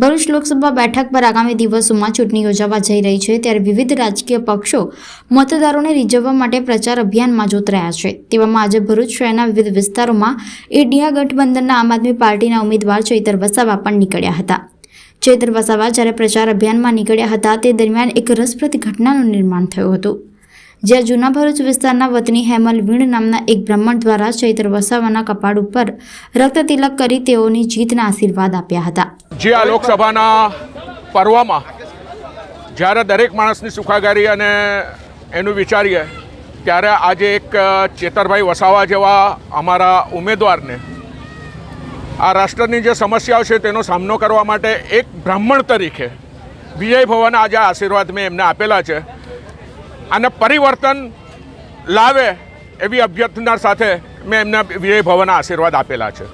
ભરૂચ લોકસભા બેઠક પર આગામી દિવસોમાં ચૂંટણી યોજાવા જઈ રહી છે, ત્યારે વિવિધ રાજકીય પક્ષો મતદારોને રીઝવવા માટે પ્રચાર અભિયાનમાં જોતરાયા છે. તેવામાં આજે ભરૂચ શહેરના વિવિધ વિસ્તારોમાં ઇન્ડિયા ગઠબંધનના આમ આદમી પાર્ટીના ઉમેદવાર ચૈતર વસાવા પણ નીકળ્યા હતા. ચૈતર વસાવા જ્યારે પ્રચાર અભિયાનમાં નીકળ્યા હતા, તે દરમિયાન એક રસપ્રદ ઘટનાનું નિર્માણ થયું હતું. જ્યાં જૂના ભરૂચ વિસ્તારના વતની હેમલ વીણ નામના એક બ્રાહ્મણ દ્વારા ચૈતર વસાવાના કપાળ ઉપર રક્તતિલક કરી તેઓની જીતના આશીર્વાદ આપ્યા હતા. જે આ લોકસભાના પર્વમાં જ્યારે દરેક માણસની સુખાગારી અને એનું વિચારીએ, ત્યારે આજે એક ચેતરભાઈ વસાવા જેવા અમારા ઉમેદવારને આ રાષ્ટ્રની જે સમસ્યાઓ છે તેનો સામનો કરવા માટે એક બ્રાહ્મણ તરીકે વિજય ભવન આજે આશીર્વાદ મેં એમને આપેલા છે. અને પરિવર્તન લાવે એવી અભ્યર્થના સાથે મેં એમને વિજય ભવનના આશીર્વાદ આપેલા છે.